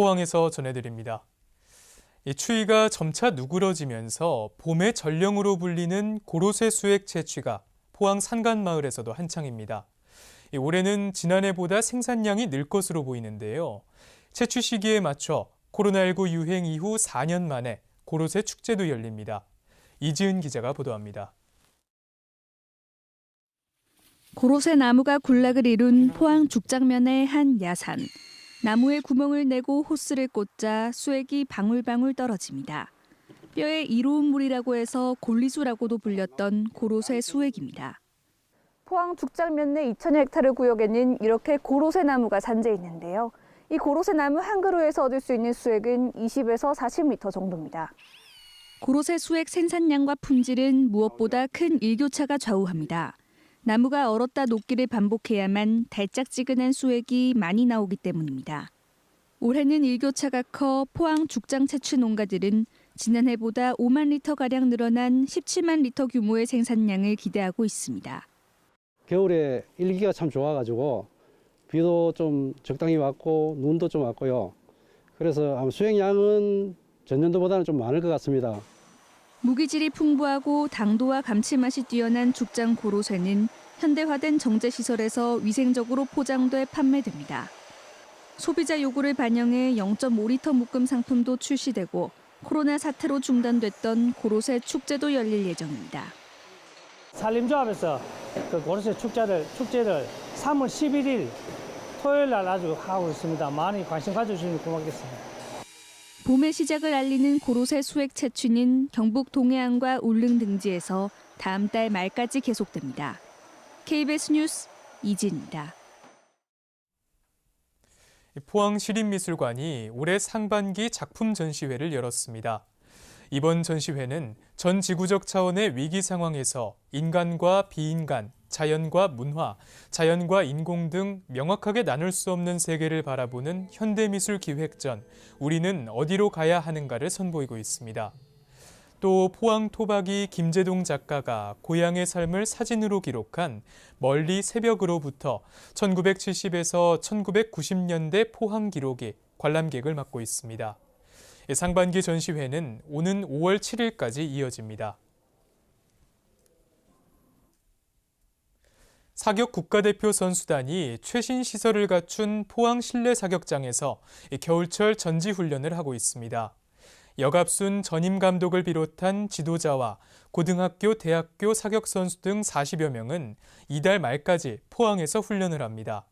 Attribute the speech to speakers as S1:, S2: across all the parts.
S1: 포항에서 전해드립니다. 이 추위가 점차 누그러지면서 봄의 전령으로 불리는 고로쇠 수액 채취가 포항 산간마을에서도 한창입니다. 이 올해는 지난해보다 생산량이 늘 것으로 보이는데요. 채취 시기에 맞춰 코로나19 유행 이후 4년 만에 고로쇠 축제도 열립니다. 이지은 기자가 보도합니다.
S2: 고로쇠 나무가 군락을 이룬 포항 죽장면의 한 야산. 나무에 구멍을 내고 호스를 꽂자 수액이 방울방울 떨어집니다. 뼈에 이로운 물이라고 해서 골리수라고도 불렸던 고로쇠 수액입니다.
S3: 포항 죽장면 내 2천여 헥타르 구역에는 이렇게 고로쇠 나무가 산재 있는데요. 이 고로쇠 나무 한 그루에서 얻을 수 있는 수액은 20에서 40m 정도입니다.
S2: 고로쇠 수액 생산량과 품질은 무엇보다 큰 일교차가 좌우합니다. 나무가 얼었다 녹기를 반복해야만 달짝지근한 수액이 많이 나오기 때문입니다. 올해는 일교차가 커 포항 죽장 채취 농가들은 지난해보다 5만 리터가량 늘어난 17만 리터 규모의 생산량을 기대하고 있습니다.
S4: 겨울에 일기가 참 좋아가지고 비도 좀 적당히 왔고 눈도 좀 왔고요. 그래서 아마 수행량은 전년도보다는 좀 많을 것 같습니다.
S2: 무기질이 풍부하고 당도와 감칠맛이 뛰어난 죽장 고로쇠는 현대화된 정제시설에서 위생적으로 포장돼 판매됩니다. 소비자 요구를 반영해 0.5리터 묶음 상품도 출시되고 코로나 사태로 중단됐던 고로쇠 축제도 열릴 예정입니다.
S5: 산림조합에서 그 고로쇠 축제를 축제를 3월 11일 토요일 날 아주 하고 있습니다. 많이 관심 가져주시면 고맙겠습니다.
S2: 봄의 시작을 알리는 고로쇠 수액 채취는 경북 동해안과 울릉 등지에서 다음 달 말까지 계속됩니다. KBS 뉴스 이진입니다.
S1: 포항시립미술관이 올해 상반기 작품 전시회를 열었습니다. 이번 전시회는 전 지구적 차원의 위기 상황에서 인간과 비인간, 자연과 문화, 자연과 인공 등 명확하게 나눌 수 없는 세계를 바라보는 현대미술 기획전 우리는 어디로 가야 하는가를 선보이고 있습니다. 또 포항 토박이 김재동 작가가 고향의 삶을 사진으로 기록한 멀리 새벽으로부터 1970에서 1990년대 포항 기록이 관람객을 맡고 있습니다. 상반기 전시회는 오는 5월 7일까지 이어집니다. 사격 국가대표 선수단이 최신 시설을 갖춘 포항 실내 사격장에서 겨울철 전지훈련을 하고 있습니다. 여갑순 전임 감독을 비롯한 지도자와 고등학교, 대학교 사격 선수 등 40여 명은 이달 말까지 포항에서 훈련을 합니다.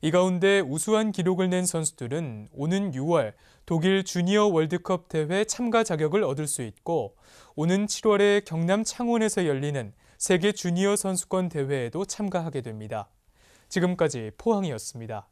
S1: 이 가운데 우수한 기록을 낸 선수들은 오는 6월 독일 주니어 월드컵 대회 참가 자격을 얻을 수 있고 오는 7월에 경남 창원에서 열리는 세계 주니어 선수권 대회에도 참가하게 됩니다. 지금까지 포항이었습니다.